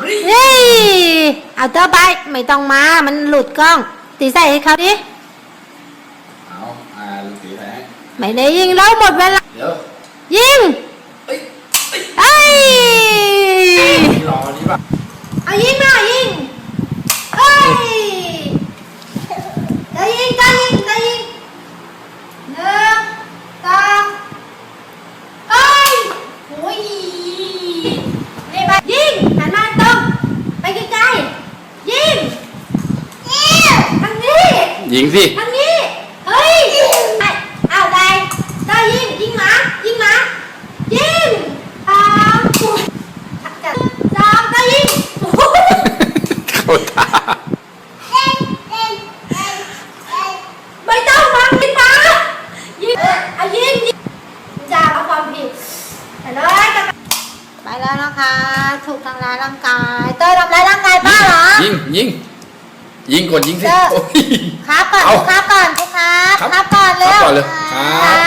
เฮ้ยเอาเตอร์ไปไม่ต้องมา มันหลุดกล้อง ตีใส่ให้เขาดิ เอาอ่าลูกตีแพ้ไม่ได้ยิงแล้วหมดเวลา เดี๋ยวยิงเอ้ยเอ้ยนี่รอนี่ป่ะ เอายิงมายิงเอ้ยจะยิงจะยิงจะยิงหนึ่งสองเอ้ยโอ้ยนี่ไปยิงหันมาตรงไปไกลๆยิงยิงทางนี้ ยิงสิ ทางนี้ เฮ้ยไอ้เอาได้ได้ยิง ยิงหมา ยิงหมา ยิงสามจัดสามได้ยิงโอ้โหเข้าตาไม่ต้องมายิงหมายิงเอายิงยิงอย่าเอาความผิดไปเลยกลับไปแล้วนะคะ ถูกทำร้ายร่างกาย เต้ยทำร้ายร่างกายป้าเหรอ ยิงยิงยิงกดยิงสิโอ้ยคร เอา ครับก่อนทุกครับ ครับ ครับก่อนเร็ครับวก่อนเลยครับ